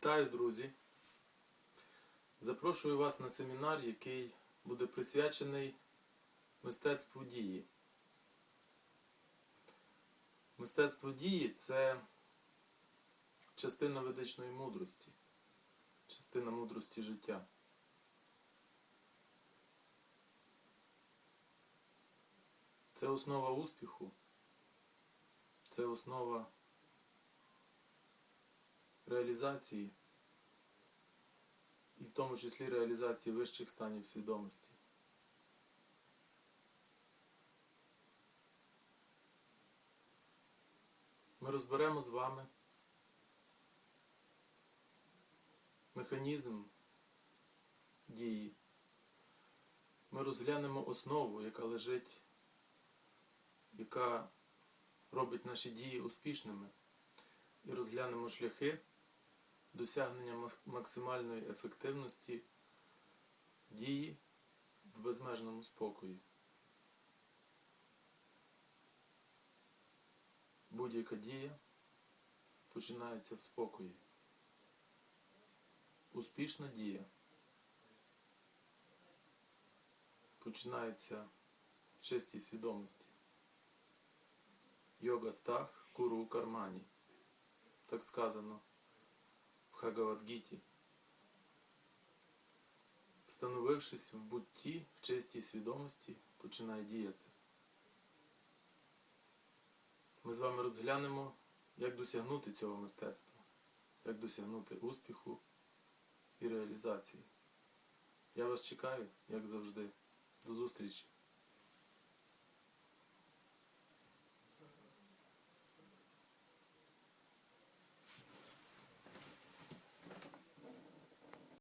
Вітаю, друзі! Запрошую вас на семінар, який буде присвячений мистецтву дії. Мистецтво дії це частина ведичної мудрості, частина мудрості життя. Це основа успіху, це основа реалізації, і в тому числі реалізації вищих станів свідомості. Ми розберемо з вами механізм дії. Ми розглянемо основу, яка лежить, яка робить наші дії успішними, і розглянемо шляхи досягнення максимальної ефективності дії в безмежному спокої. Будь-яка дія починається в спокої. Успішна дія починається в чистій свідомості. Йога стах куру кармані. Так сказано в Хагавадгіті. Встановившись в бутті, в чистій свідомості, починає діяти. Ми з вами розглянемо, як досягнути цього мистецтва, як досягнути успіху і реалізації. Я вас чекаю, як завжди. До зустрічі!